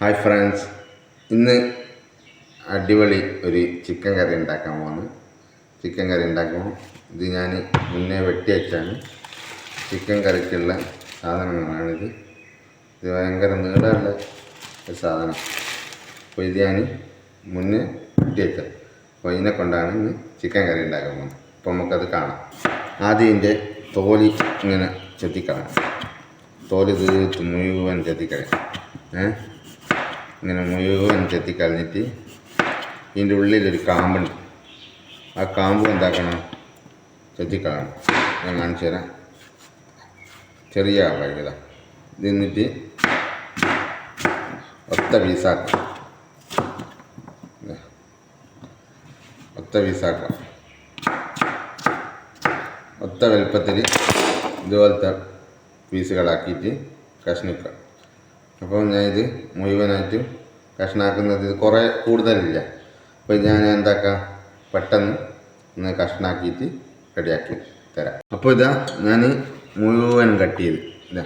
Hi friends ഇന്ന് അടിപൊളി ഒരു ചിക്കൻ കറി ഉണ്ടാക്കാൻ പോകുന്നു ചിക്കൻ കറി ഉണ്ടാക്കുമ്പോൾ ഇത് ഞാൻ മുന്നേ വെട്ടി വെച്ചാണ്. ചിക്കൻ കറിക്കുള്ള സാധനങ്ങളാണിത്. ഇത് ഭയങ്കര നീളമുള്ള ഒരു സാധനം. അപ്പോൾ ഇത് ഞാൻ മുന്നേ വെട്ടി വെച്ച അപ്പോൾ ഇതിനെ കൊണ്ടാണ് ഇന്ന് ചിക്കൻ കറി ഉണ്ടാക്കാൻ പോകുന്നത്. അപ്പോൾ നമുക്കത് കാണാം. ആദ്യം ഇതിന്റെ തോലി ഇങ്ങനെ ചെത്തിക്കളയാം. തോലി തീർത്ത് മുഴുവൻ ചെത്തിക്കളയാം. ഏഹ് ഇങ്ങനെ മുഴുവൻ ചെത്തിക്കളഞ്ഞിട്ട് ഇതിന്റെ ഉള്ളിലൊരു കാമ്പുണ്ട്. ആ കാമ്പ് എന്താക്കണം? ചെത്തിക്കളയണം. ഞാൻ കാണിച്ചു തരാം. ചെറിയ വഴുത നിന്നിട്ട് ഒത്ത പീസാക്കാം. ഒത്ത പീസാക്കാം. ഒത്ത വലുപ്പത്തിൽ ഇതുപോലത്തെ പീസുകളാക്കിയിട്ട് കഷ്ണിക്കുക അപ്പോൾ ഞാൻ ഇത് മുഴുവനായിട്ട് കഷ്ണാക്കുന്നത് ഇത് കുറേ കൂടുതലില്ല. അപ്പോൾ ഞാൻ എന്താക്കാം? പെട്ടെന്ന് ഒന്ന് കഷ്ണാക്കിയിട്ട് റെഡിയാക്കി തരാം. അപ്പോൾ ഇതാ ഞാൻ മുഴുവൻ കട്ട് ചെയ്ത് ഇതാ.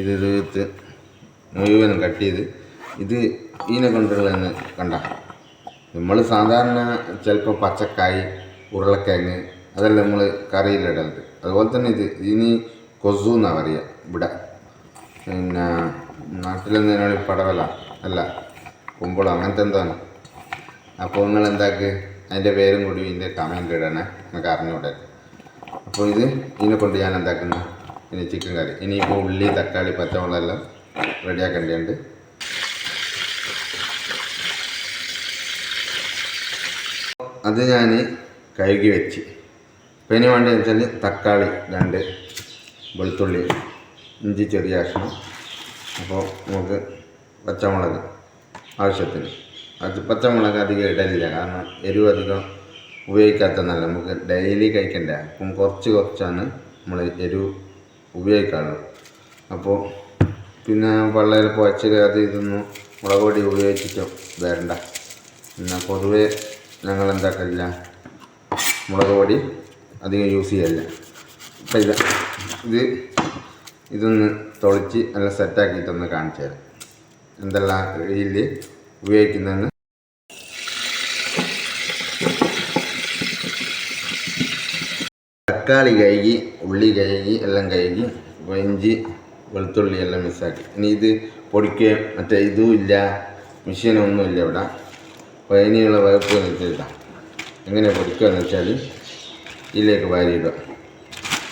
ഇത് ഇത് മുഴുവൻ കട്ട് ചെയ്ത് ഇത് ഈനെ കൊണ്ടുള്ള കണ്ട. നമ്മൾ സാധാരണ ചിലപ്പോൾ പച്ചക്കായ് ഉരുളക്കിഴങ്ങ് അതെല്ലാം നമ്മൾ കറിയിലിടലുണ്ട് അതുപോലെ തന്നെ ഇത് ഇനി കൊസു എന്നാണ് പറയുക ഇവിടെ. പിന്നെ പറഞ്ഞാൽ പടവല? അല്ല കുമ്പളം അങ്ങനത്തെ എന്താണ് അപ്പോൾ നിങ്ങൾ എന്താക്ക്? അതിന്റെ പേരും കൂടി ഇതിന്റെ കമന്റ് ഇടണേ നമുക്ക് അറിഞ്ഞൂടെ. അപ്പോൾ ഇത് ഇതിനെ കൊണ്ട് ഞാൻ എന്താക്കുന്നു? ഇനി ചിക്കൻ കറി ഇനിയിപ്പോൾ ഉള്ളി തക്കാളി പച്ചമുളക് എല്ലാം റെഡിയാക്കേണ്ടതുണ്ട് അത് ഞാൻ കഴുകി വെച്ച്. അപ്പോൾ ഇനി വേണ്ടതെന്ന് വെച്ചാൽ തക്കാളി രണ്ട് വെളുത്തുള്ളി ഇഞ്ചി ചെറിയ കഷ്ണം അപ്പോൾ നമുക്ക് പച്ചമുളക് ആവശ്യത്തിന്. പച്ചമുളക് അധികം ഇടലില്ല. കാരണം എരിവ് അധികം ഉപയോഗിക്കാത്തതല്ല നമുക്ക് ഡെയിലി കഴിക്കണ്ട? അപ്പം കുറച്ച് കുറച്ചാണ് നമ്മൾ എരിവ് ഉപയോഗിക്കാറുള്ളത് അപ്പോൾ പിന്നെ വെള്ളയിൽ പുഴച്ചിൽ അത് ഇതൊന്നും മുളക് പൊടി ഉപയോഗിച്ചിട്ടോ വരണ്ട. പിന്നെ പൊതുവേ ഞങ്ങൾ എന്താക്കില്ല മുളക് പൊടി അധികം യൂസ് ചെയ്യല്ല അപ്പം ഇത് ഇതൊന്ന് തുളച്ച് നല്ല സെറ്റാക്കിയിട്ടൊന്ന് കാണിച്ചു തരാം. എന്തെല്ലാം ഇതിൽ ഉപയോഗിക്കുന്നതെന്ന്. തക്കാളി കഴുകി ഉള്ളി കഴുകി എല്ലാം കഴുകി വഞ്ചി വെളുത്തുള്ളി എല്ലാം മിക്സാക്കി ഇനി ഇത് പൊടിക്കുകയും മറ്റേ ഇതും ഇല്ല മെഷീനൊന്നും ഇല്ല ഇവിടെ. അപ്പോൾ ഇനിയുള്ള വകുപ്പ് വെച്ചിട്ടാ എങ്ങനെ പൊടിക്കുക എന്ന് വെച്ചാൽ ഇതിലേക്ക് വാരിയിടുക.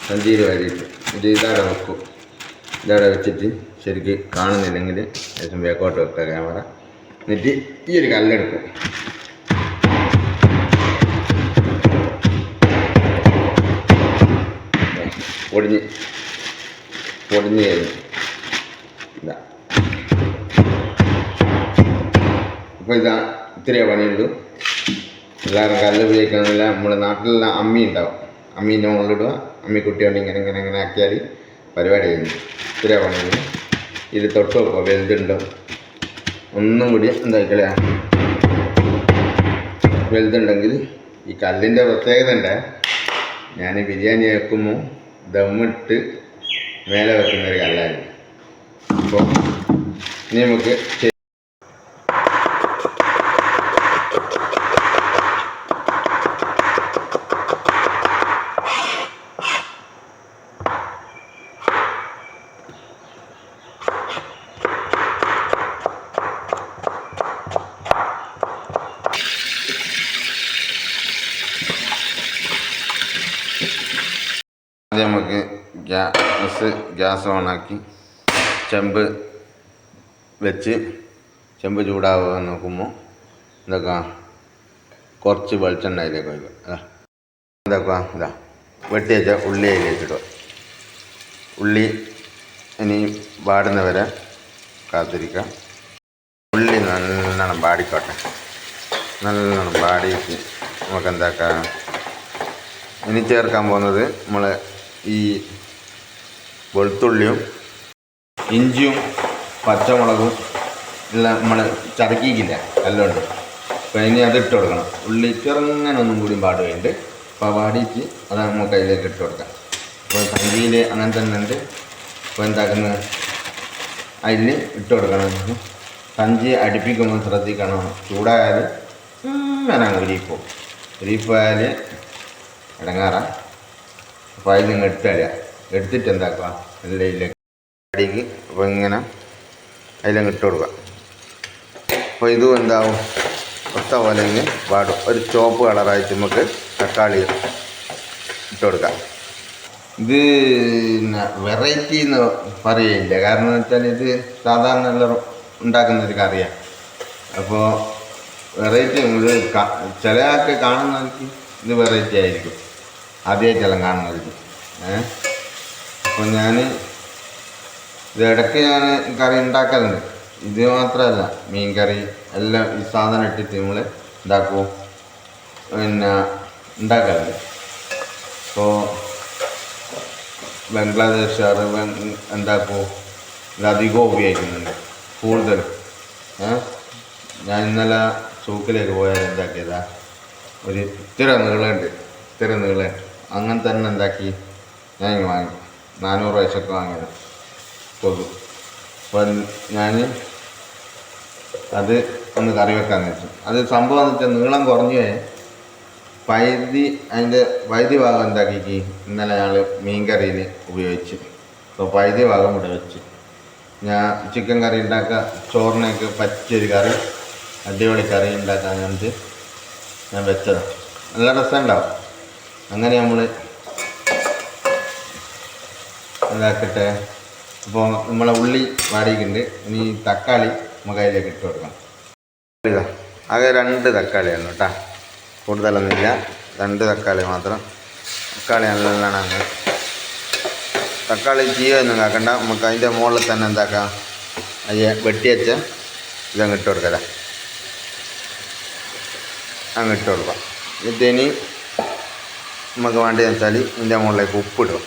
സഞ്ചിയിൽ വാരിയിട്ട്. ഇത് ഇതാടെ വെക്കും. ഇതാടെ വെച്ചിട്ട് ശരിക്ക് കാണുന്നില്ലെങ്കിൽ ശേഷം ബേക്കോട്ട് വെക്കുക ക്യാമറ എന്നിട്ട് ഈ ഒരു കല്ലെടുക്കും. പൊടിഞ്ഞ് പൊടിഞ്ഞ് കഴിഞ്ഞു. ഇതാ. ഇതാ ഇത്രയേ പണിയുള്ളൂ. എല്ലാവരും കല്ല് ഉപയോഗിക്കണമെന്നില്ല. നമ്മുടെ നാട്ടിലെല്ലാം അമ്മി ഉണ്ടാവും. അമ്മീന്റെ മുകളിലിടുക. അമ്മി കുട്ടിയോണ്ട് ഇങ്ങനെ ഇങ്ങനെ ഇങ്ങനെ ആക്കിയാൽ പരിപാടി കഴിഞ്ഞു. ഇത്രയേ പണിയുള്ളൂ ഇത് തൊട്ട് വെക്കുക വലുതുണ്ടോ? ഒന്നും കൂടി എന്താ കളയാ വലുതുണ്ടെങ്കിൽ ഈ കല്ലിന്റെ പ്രത്യേകത ഉണ്ട് ഞാൻ ബിരിയാണി വെക്കുമ്പോൾ ദമ്മിട്ട് മേലെ വെക്കുന്ന ഒരു കല്ലായിരുന്നു അപ്പോൾ ഇനി നമുക്ക് ചെ- ആദ്യം നമുക്ക് ഗ്യാസ് ഓണാക്കി. ചെമ്പ് വെച്ച് ചെമ്പ് ചൂടാവുക നോക്കുമ്പോൾ എന്തൊക്കെ കുറച്ച് വെളിച്ചെണ്ണ അതിലേക്ക് ഒഴിക്കുക അതാ ഇതാ വെട്ടി വെച്ച ഉള്ളി അതിലേക്ക് ഇടുക. ഉള്ളി ഇനി വാടുന്നവരെ കാത്തിരിക്കുക ഉള്ളി നല്ലോണം വാടിക്കോട്ടെ. നല്ലോണം വാടിയിട്ട് നമുക്ക് എന്താക്കാം ഇനി ചേർക്കാൻ പോകുന്നത് നമ്മൾ ഈ വെളുത്തുള്ളിയും ഇഞ്ചിയും പച്ചമുളകും എല്ലാം നമ്മൾ ചതക്കിക്കില്ല എല്ലാം അപ്പോൾ ഇനി അത് ഇട്ട് കൊടുക്കണം. ഉള്ളി ചെറുങ്ങനെ ഒന്നും കൂടി പാടുകയുണ്ട്. അപ്പോൾ പാടിയിട്ട് അത് നമുക്ക് അതിലേക്ക് ഇട്ട് കൊടുക്കാം. അപ്പോൾ സഞ്ചിയിൽ അങ്ങനെ തന്നെ ഉണ്ട്. അപ്പോൾ എന്താക്കുന്നത് അതിൽ ഇട്ട് കൊടുക്കണം സഞ്ചി അടുപ്പിക്കുമ്പോൾ ശ്രദ്ധിക്കണം. ചൂടായാൽ വേണം ഉരിപ്പോ ഉരിപ്പോയാൽ ഇടങ്ങാറാ. അപ്പോൾ അതിൽ നിങ്ങൾ എടുത്തല്ല എടുത്തിട്ട് എന്താക്കുക? എല്ലാം അടിക്ക് അപ്പോൾ ഇങ്ങനെ അതിലങ്ങ് ഇട്ട് കൊടുക്കുക. അപ്പോൾ ഇതും എന്താവും? ഒത്ത പോലെ ഇങ്ങ് വാടും. ഒരു ചുവപ്പ് കളറായിട്ട് നമുക്ക് തക്കാളി ഇട്ട് കൊടുക്കാം. ഇത് വെറൈറ്റി എന്ന് പറയില്ല. കാരണം എന്ന് വെച്ചാൽ ഇത് സാധാരണ എല്ലാവരും ഉണ്ടാക്കുന്ന ഒരു കറിയാണ്. അപ്പോൾ വെറൈറ്റി ഇത് ചില ആൾക്ക് കാണുന്നവർക്ക് ഇത് വെറൈറ്റി ആയിരിക്കും. ആദ്യമായിട്ടെല്ലാം കാണുന്നവർക്ക് ഏ? അപ്പോൾ ഞാൻ ഇതിടയ്ക്ക് ഞാൻ കറി ഉണ്ടാക്കലുണ്ട് ഇത് മാത്രമല്ല മീൻ കറി എല്ലാം ഈ സാധനം ഇട്ടിട്ട് നമ്മൾ ഇതാക്കും. പിന്നെ ഉണ്ടാക്കലുണ്ട് അപ്പോൾ ബംഗ്ലാദേശുകാർ എന്താക്കൂ? ഇതധികം ഉപയോഗിക്കുന്നുണ്ട് കൂടുതൽ ഞാൻ ഇന്നലെ സൂക്കിലേക്ക് പോയാൽ എന്താക്കിയതാ ഒരു ഇത്തിരി നീളമുണ്ട് ഇത്തിരി നീളം അങ്ങനെ തന്നെ എന്താക്കി ഞാൻ വാങ്ങി. നാനൂറ് പൈസക്ക് വാങ്ങിയത്. കൊതു. അപ്പം ഞാൻ അത് ഒന്ന് കറി വെക്കാൻ വെച്ചു അത് സംഭവം എന്ന് വെച്ചാൽ നീളം കുറഞ്ഞ് വൈദ്യുതി അതിന്റെ പൈതി ഭാഗം എന്താക്കി ഇന്നലെ ഞങ്ങൾ മീൻ കറിയിൽ ഉപയോഗിച്ച്. അപ്പോൾ പൈതി ഭാഗം ഇവിടെ വെച്ച്. ഞാൻ ചിക്കൻ കറി ഉണ്ടാക്കുക ചോറിനൊക്കെ പറ്റിയൊരു കറി അടിപൊളി കറി ഉണ്ടാക്കാൻ വേണ്ടിയിട്ട് ഞാൻ വെച്ചതാണ് നല്ല രസമുണ്ടാവും. അങ്ങനെ നമ്മൾ ഇതാക്കട്ടെ. അപ്പോൾ നമ്മളെ ഉള്ളി വാടിയിട്ടുണ്ട്. ഇനി തക്കാളി നമുക്ക് അതിലേക്ക് ഇട്ട് കൊടുക്കണം. ഇതാ ആകെ രണ്ട് തക്കാളിയാണ് കേട്ടോ. കൂടുതലൊന്നുമില്ല. രണ്ട് തക്കാളി മാത്രം. തക്കാളി നല്ലോണം അങ്ങ് തക്കാളി ചീയൊന്നും കാക്കണ്ട നമുക്ക് അതിന്റെ മുകളിൽ തന്നെ എന്താക്കാം? അയ്യ വെട്ടിയച്ച ഇതങ്ങ് ഇട്ട് കൊടുക്കല അങ്ങ് ഇട്ട് കൊടുക്കാം. ഇനി നമുക്ക് വേണ്ടതെന്ന് വെച്ചാൽ ഇതിന്റെ മുകളിലേക്ക് ഉപ്പിടും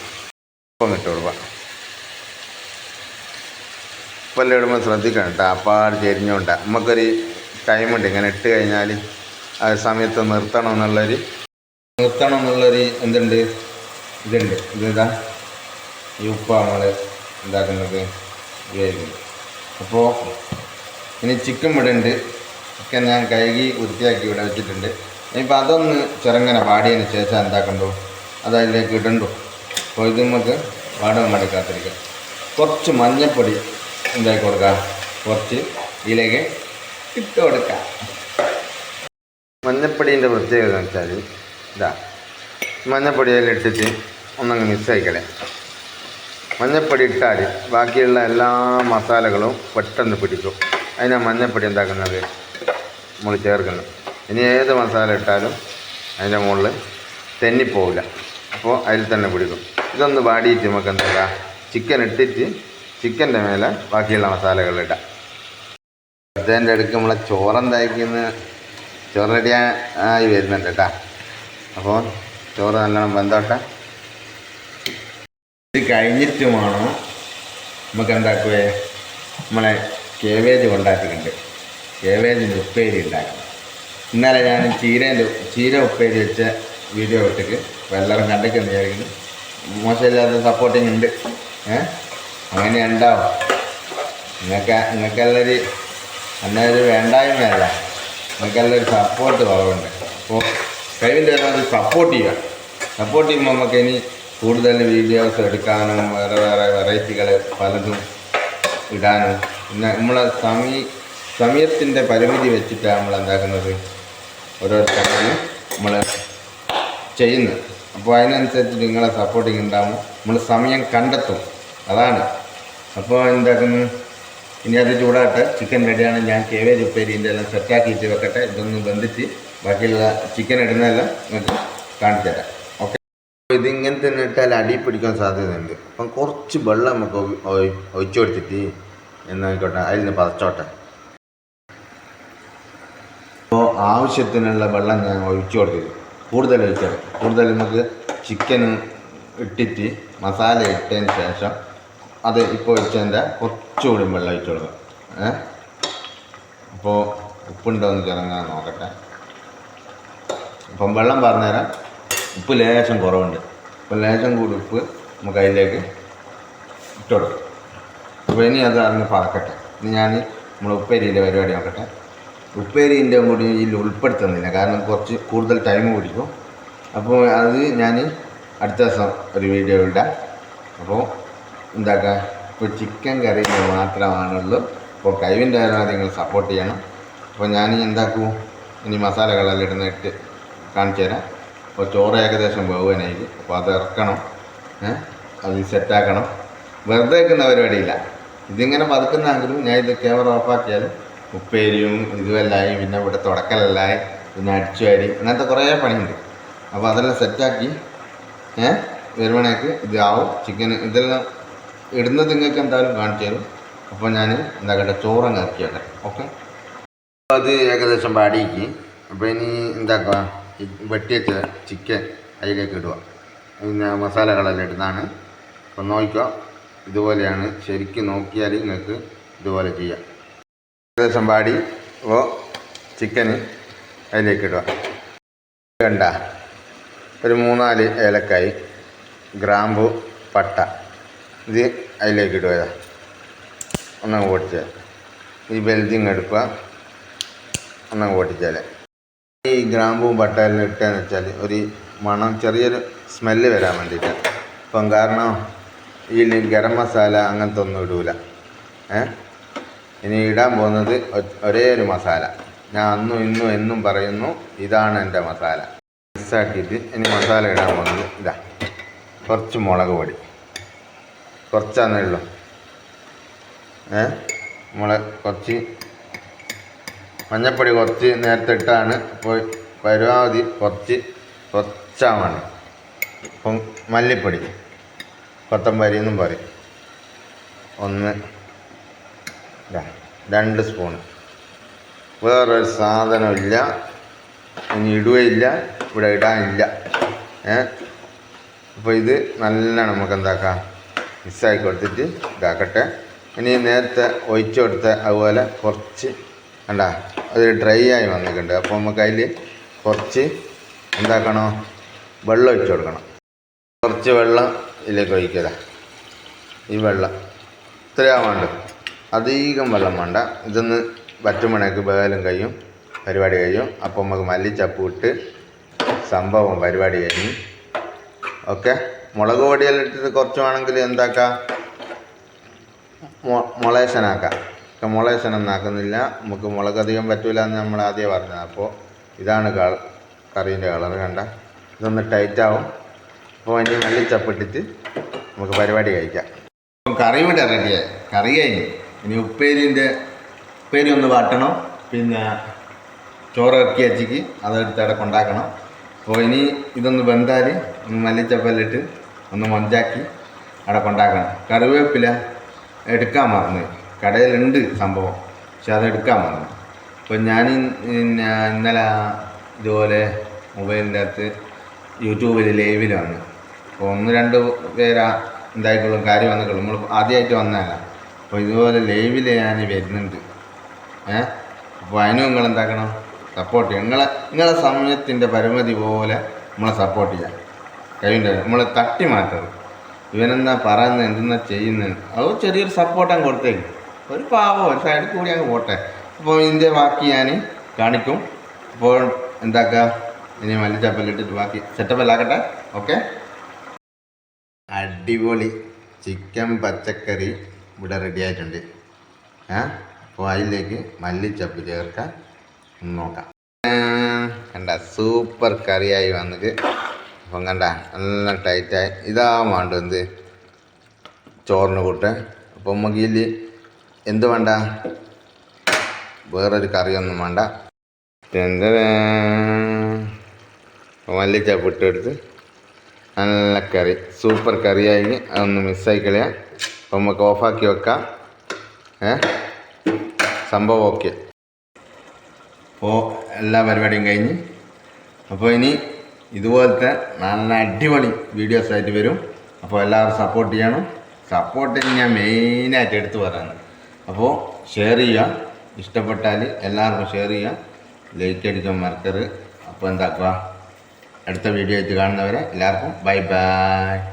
ഉപ്പം ഇട്ട് കൊടുക്കാം ഉപ്പെല്ലാം ഇടുമ്പോൾ ശ്രദ്ധിക്കണം കേട്ടോ അപ്പാട് ചെരിഞ്ഞോണ്ട. നമുക്കൊരു ടൈമുണ്ട് ഇങ്ങനെ ഇട്ട് കഴിഞ്ഞാൽ ആ സമയത്ത് നിർത്തണം എന്നുള്ളൊരു നിർത്തണം എന്നുള്ളൊരു എന്തുണ്ട്? ഇതുണ്ട്. ഇതാ ഈ ഉപ്പ് നമ്മൾ എന്താക്കുന്നത് ഉപയോഗിക്കുന്നത് അപ്പോൾ ഇനി ചിക്കൻ ഇവിടെ ചിക്കൻ ഞാൻ കഴുകി വൃത്തിയാക്കി ഇവിടെ വെച്ചിട്ടുണ്ട്. ഇനിയിപ്പോൾ അതൊന്ന് ചെറുങ്ങനെ പാടിയതിന് ശേഷം എന്താക്കണ്ടോ? അതതിലേക്ക് ഇടണ്ടോ? അപ്പോൾ ഇത് നമുക്ക് കുറച്ച് മഞ്ഞൾപ്പൊടി എന്താക്കി കൊടുക്കാം. കുറച്ച് ഇതിലേക്ക് ഇട്ട് കൊടുക്കാം. മഞ്ഞപ്പൊടീന്റെ പ്രത്യേകത എന്ന് വെച്ചാൽ ഇതാ മഞ്ഞപ്പൊടിയെല്ലാം ഇട്ടിട്ട് ഒന്നങ്ങ് മിക്സായിക്കളെ മഞ്ഞപ്പൊടി ഇട്ടാൽ ബാക്കിയുള്ള എല്ലാ മസാലകളും പെട്ടെന്ന് പിടിക്കും. അതിനാ മഞ്ഞപ്പൊടി എന്താക്കുന്നത്? നമ്മൾ ചേർക്കുന്നത്. ഇനി ഏത് മസാല ഇട്ടാലും അതിന്റെ മുകളിൽ തെന്നിപ്പോവില്ല. അപ്പോൾ അതിൽ തന്നെ പിടിക്കും. ഇതൊന്ന് വാടിയിട്ട് നമുക്ക് എന്താക്കാം ചിക്കൻ ഇട്ടിട്ട് ചിക്കന്റെ മേലെ ബാക്കിയുള്ള മസാലകൾ ഇടാം. അതിന്റെ അടുക്ക് നമ്മളെ ചോറെന്തായിരിക്കുന്ന ചോറ് റെഡി ആയി വരുന്നുണ്ട് കേട്ടോ. അപ്പോൾ ചോറ് നല്ലോണം വെന്തോട്ടെ. ഇത് കഴിഞ്ഞിട്ട് വേണം നമുക്ക് എന്താക്കുവേ? നമ്മളെ കേവേജ് കൊണ്ടാക്കിയിട്ടുണ്ട്. കേവേജിന്റെ ഉപ്പേരി ഉണ്ടാക്കണം. ഇന്നലെ ഞാൻ ചീരേന്റെ ചീര ഉപ്പേരി വെച്ച വീഡിയോ ഇട്ടിട്ട് വെള്ളം കണ്ടേക്കെന്ന് വിചാരിക്കുന്നു. മോശമില്ലാത്ത സപ്പോർട്ടിങ് ഉണ്ട്. ഏഹ് അങ്ങനെ ഉണ്ടാവും നിങ്ങൾക്ക് നിങ്ങൾക്കെല്ലാവരും അന്നൊരു വേണ്ടായ്മയല്ല നിങ്ങൾക്കെല്ലാവരും സപ്പോർട്ട് കുറവുണ്ട് അപ്പോൾ കഴിവിന്റെ അത് സപ്പോർട്ട് ചെയ്യുക. സപ്പോർട്ട് ചെയ്യുമ്പോൾ നമുക്ക് ഇനി കൂടുതൽ വീഡിയോസ് എടുക്കാനും വേറെ വേറെ വെറൈറ്റികൾ പലതും ഇടാനും. പിന്നെ നമ്മളെ സമയ സമയത്തിന്റെ പരിമിതി വെച്ചിട്ടാണ് നമ്മൾ എന്താക്കുന്നത് ഓരോരുത്തരും നമ്മൾ ചെയ്യുന്നത്. അപ്പോൾ അതിനനുസരിച്ച് നിങ്ങളെ സപ്പോർട്ടിങ് ഉണ്ടാവും. നമ്മൾ സമയം കണ്ടെത്തും. അതാണ്. അപ്പോൾ എന്താക്കുന്നു ഇനി അത് ചൂടാട്ടെ ചിക്കൻ റെഡിയാണ് ഞാൻ കേവേജ് ഉപ്പേരിന്റെ എല്ലാം സെറ്റാക്കിയിട്ട് വെക്കട്ടെ. ഇതൊന്ന് ബന്ധിച്ച് ബാക്കിയുള്ള ചിക്കൻ ഇടുന്നതെല്ലാം നിങ്ങൾക്ക് കാണിച്ചു ഓക്കെ ഇതിങ്ങനെ തന്നെ ഇട്ടാൽ അടി പിടിക്കാൻ സാധ്യതയുണ്ട്. അപ്പം കുറച്ച് വെള്ളം നമുക്ക് ഒഴി- ഒഴി- ഒഴിച്ചു കൊടുത്തിട്ട് എന്നായിക്കോട്ടെ അതിൽ നിന്ന് പതച്ചോട്ടെ. അപ്പോൾ ആവശ്യത്തിനുള്ള വെള്ളം ഞാൻ ഒഴിച്ചു കൊടുത്തത് കൂടുതൽ ഒഴിച്ചത് കൂടുതൽ നമുക്ക് ചിക്കൻ ഇട്ടിട്ട് മസാല ഇട്ടതിന് ശേഷം അത് ഇപ്പോൾ ഒഴിച്ചതിന്റെ കുറച്ചുകൂടി വെള്ളം ഒഴിച്ചു കൊടുക്കാം. ഏ? അപ്പോൾ ഉപ്പുണ്ടോ എന്ന് ചിറങ്ങാൻ നോക്കട്ടെ. അപ്പം വെള്ളം പറഞ്ഞുതരാം. ഉപ്പ് ലേശം കുറവുണ്ട്. അപ്പോൾ ലേശം കൂടി ഉപ്പ് നമുക്ക് അതിലേക്ക് ഇട്ട് കൊടുക്കാം. അപ്പോൾ ഇനി അത് അങ്ങ് പറക്കട്ടെ ഇനി ഞാൻ നമ്മൾ ഉപ്പേരിയിലെ പരിപാടി നോക്കട്ടെ. ഉപ്പേരീന്റെ കൂടി ഇതിൽ ഉൾപ്പെടുത്തുന്നില്ല. കാരണം കുറച്ച് കൂടുതൽ ടൈം പിടിക്കും. അപ്പോൾ അത് ഞാൻ അടുത്ത ദിവസം ഒരു വീഡിയോ ഇടാം. അപ്പോൾ എന്താക്കുക ഇപ്പോൾ ചിക്കൻ കറി മാത്രമാണുള്ളൂ. അപ്പോൾ കഴിവിന്റെ കാര്യം നിങ്ങൾ സപ്പോർട്ട് ചെയ്യണം. അപ്പോൾ ഞാൻ എന്താക്കൂ? ഇനി മസാലകളെല്ലാം ഇടുന്നിട്ട് കാണിച്ചു തരാം. അപ്പോൾ ചോറ് ഏകദേശം വേവാനായി അപ്പോൾ അത് ഇറക്കണം. അത് സെറ്റാക്കണം. വെറുതെ വെക്കുന്ന പരിപാടിയില്ല. ഇതിങ്ങനെ പതുക്കുന്നെങ്കിലും ഞാൻ ഇത് ക്യാമറ ഓഫാക്കിയാലും ഉപ്പേരിയും ഇതുമെല്ലായി പിന്നെ ഇവിടെ തുടക്കലല്ലായി പിന്നെ അടിച്ചു വാരി അങ്ങനത്തെ കുറേ പണിയുണ്ട്. അപ്പോൾ അതെല്ലാം സെറ്റാക്കി ഏഹ് വരുവാണേക്ക് ഇതാവും ചിക്കൻ ഇതെല്ലാം ഇടുന്നത് നിങ്ങൾക്ക് എന്തായാലും കാണിച്ചു തരും. അപ്പോൾ ഞാൻ എന്താക്കട്ടെ ചോറങ്ങ് ഇറക്കി വെക്കട്ടെ. ഓക്കെ? അത് ഏകദേശം പാടിക്ക് അപ്പോൾ ഇനി എന്താക്കുക? വെട്ടിയച്ച ചിക്കൻ അതിലേക്ക് ഇടുക. പിന്നെ മസാലകളെല്ലാം ഇടുന്നതാണ്. അപ്പോൾ നോക്കുക ഇതുപോലെയാണ്. ശരിക്കും നോക്കിയാൽ നിങ്ങൾക്ക് ഇതുപോലെ ചെയ്യാം. ഏകദേശം പാടി അപ്പോൾ ചിക്കൻ അതിലേക്ക് ഇടുക. വേണ്ട. ഒരു മൂന്നാൽ ഏലക്കായി ഗ്രാമ്പു പട്ട. ഇത് അതിലേക്ക് ഇടുക. ഒന്നങ്ങ് പൊട്ടിച്ചാൽ ഈ ബെൽജിങ് എടുക്കുക. ഒന്നങ്ങ് പൊട്ടിച്ചാൽ ഈ ഗ്രാമ്പും പട്ടയെല്ലാം ഇട്ടതെന്ന് വെച്ചാൽ ഒരു മണം ചെറിയൊരു സ്മെല്ല് വരാൻ വേണ്ടിയിട്ടാണ് അപ്പം കാരണം ഈ ഗരം മസാല അങ്ങനത്തെ ഒന്നും ഇടൂല. ഏ? ഇനി ഇടാൻ പോകുന്നത് ഒരേ ഒരു മസാല. ഞാൻ അന്നും ഇന്നും എന്നും പറയുന്നു ഇതാണ് എന്റെ മസാല. മിക്സാക്കിയിട്ട് ഇനി മസാല ഇടാൻ പോകുന്നത് ഇതാ. കുറച്ച് മുളക് പൊടി. കുറച്ചാന്നേ ഉള്ളൂ. ഏ? മുളക് കുറച്ച് മഞ്ഞപ്പൊടി കുറച്ച് നേരത്തെ ഇട്ടാണ് ഇപ്പോൾ പരമാവധി കുറച്ച് കുറച്ചാണ് ഇപ്പം മല്ലിപ്പൊടി കൊത്തമ്പരി എന്നും പറയും. ഒന്ന് രണ്ട് സ്പൂൺ വേറൊരു സാധനമില്ല. ഇനി ഇടുകയില്ല. ഇവിടെ ഇടാനില്ല. ഏ? അപ്പോൾ ഇത് നല്ല നമുക്ക് എന്താക്കാം മിക്സാക്കി കൊടുത്തിട്ട് ഇതാക്കട്ടെ. ഇനി നേരത്തെ ഒഴിച്ചു കൊടുത്ത അതുപോലെ കുറച്ച് കണ്ട അത് ഡ്രൈ ആയി വന്നിട്ടുണ്ട്. അപ്പോൾ നമുക്ക് അതിൽ കുറച്ച് എന്താക്കണോ? വെള്ളം ഒഴിച്ചു കൊടുക്കണം. കുറച്ച് വെള്ളം ഇതിലേക്ക് ഒഴിക്കുക. ഈ വെള്ളം. ഇത്രയാ വേണ്ട അധികം വെള്ളം വേണ്ട. ഇതൊന്ന് വറ്റുമണക്ക് വേലും കഴിയും പരിപാടി കഴിയും. അപ്പം നമുക്ക് മല്ലിച്ചപ്പ് ഇട്ട് സംഭവം പരിപാടി കഴിഞ്ഞു. ഓക്കെ? മുളക് പൊടിയെല്ലാം ഇട്ടിട്ട് കുറച്ച് വേണമെങ്കിൽ എന്താക്കാം? മുളേശനാക്കാം. ഇപ്പം മുളേശനൊന്നും ആക്കുന്നില്ല. നമുക്ക് മുളക് അധികം പറ്റൂല എന്ന് നമ്മൾ ആദ്യം പറഞ്ഞത്. അപ്പോൾ ഇതാണ് കള കറീന്റെ കളർ കണ്ട. ഇതൊന്ന് ടൈറ്റ് ആവും. അപ്പോൾ ഇനി മല്ലിച്ചപ്പിട്ടിട്ട് നമുക്ക് പരിപാടി കഴിക്കാം. കറി ഇവിടെ റെഡിയായി കറി കഴിഞ്ഞു. ഇനി ഉപ്പേരിന്റെ ഉപ്പേരി ഒന്ന് വാട്ടണം. പിന്നെ ചോറ് ഇറക്കി അച്ചിക്ക്. അതെടുത്ത് അവിടെ കൊണ്ടാക്കണം. അപ്പോൾ ഇനി ഇതൊന്ന് വെന്താൽ ഒന്ന് മല്ലിച്ചപ്പലിട്ട് ഒന്ന് മൊഞ്ചാക്കി അവിടെ കൊണ്ടാക്കണം. കറിവേപ്പില എടുക്കാൻ മറന്നു. കടയിലുണ്ട് സംഭവം. പക്ഷെ അത് എടുക്കാൻ മറന്നു. അപ്പോൾ ഞാൻ ഇന്നലെ ഇതുപോലെ മൊബൈലിന്റെ അകത്ത് യൂട്യൂബിൽ ലൈവിൽ വന്നു. അപ്പോൾ ഒന്ന് രണ്ട് പേരാ എന്തായിക്കോളും കാര്യം വന്നിട്ടുള്ളൂ. നമ്മൾ ആദ്യമായിട്ട് വന്നതല്ല. അപ്പോൾ ഇതുപോലെ ലൈവിൽ ഞാൻ വരുന്നുണ്ട്. ഏ? അപ്പോൾ അതിനും നിങ്ങൾ എന്താക്കണം? സപ്പോർട്ട് ചെയ്യണം നിങ്ങളെ നിങ്ങളെ സമയത്തിന്റെ പരിമിതി പോലെ നമ്മളെ സപ്പോർട്ട് ചെയ്യാം. കഴിവിന്റെ നമ്മളെ തട്ടി മാറ്റരുത്. ഇവനെന്താ പറയുന്നത് എന്തെന്നാ ചെയ്യുന്നത്? അത് ചെറിയൊരു സപ്പോർട്ട് അങ്ങ് കൊടുത്തേക്ക്. ഒരു പാവം ഒരു സൈഡിൽ കൂടി അങ്ങ് പോട്ടെ. അപ്പോൾ ഇതിന്റെ ബാക്കി ഞാൻ കാണിക്കും. അപ്പോൾ എന്താക്കുക ഇനി മല്ലിച്ചപ്പലിട്ടിട്ട് ബാക്കി സെറ്റപ്പ് സെറ്റപ്പല്ലാക്കട്ടെ ഓക്കെ അടിപൊളി. ചിക്കൻ പച്ചക്കറി. ഇവിടെ റെഡി ആയിട്ടുണ്ട്. അപ്പോൾ അതിലേക്ക് മല്ലിച്ചപ്പ് ചേർക്കാൻ നോക്കാം. കണ്ട സൂപ്പർ കറിയായി വന്നിട്ട്. അപ്പം കണ്ട നല്ല ടൈറ്റായി ഇതാ വേണ്ട എന്ത്? ചോറിന് കൂട്ട്. അപ്പം നമുക്ക് ഇതിൽ എന്ത് വേണ്ട? വേറൊരു കറിയൊന്നും വേണ്ട. എന്താ മല്ലിച്ചപ്പ് ഇട്ടെടുത്ത്. നല്ല കറി. സൂപ്പർ കറിയായി. അതൊന്ന് മിസ്സായി കളയാം. അപ്പം നമുക്ക് ഓഫാക്കി വെക്കാം. ഏ? സംഭവം ഓക്കെ. അപ്പോൾ എല്ലാ പരിപാടിയും കഴിഞ്ഞ്. അപ്പോൾ ഇനി ഇതുപോലത്തെ നല്ല അടിപൊളി വീഡിയോസ് ആയിട്ട് വരും. അപ്പോൾ എല്ലാവരും സപ്പോർട്ട് ചെയ്യണം. സപ്പോർട്ട് ഞാൻ മെയിനായിട്ട് എടുത്തു പറയുന്നത് അപ്പോൾ ഷെയർ ചെയ്യുക. ഇഷ്ടപ്പെട്ടാൽ എല്ലാവർക്കും ഷെയർ ചെയ്യുക. ലൈക്ക് അടിക്കാൻ മറക്കരുത്. അപ്പോൾ എന്താക്കുക? അടുത്ത വീഡിയോ ആയിട്ട് കാണുന്നവരെ എല്ലാവർക്കും ബൈ ബൈ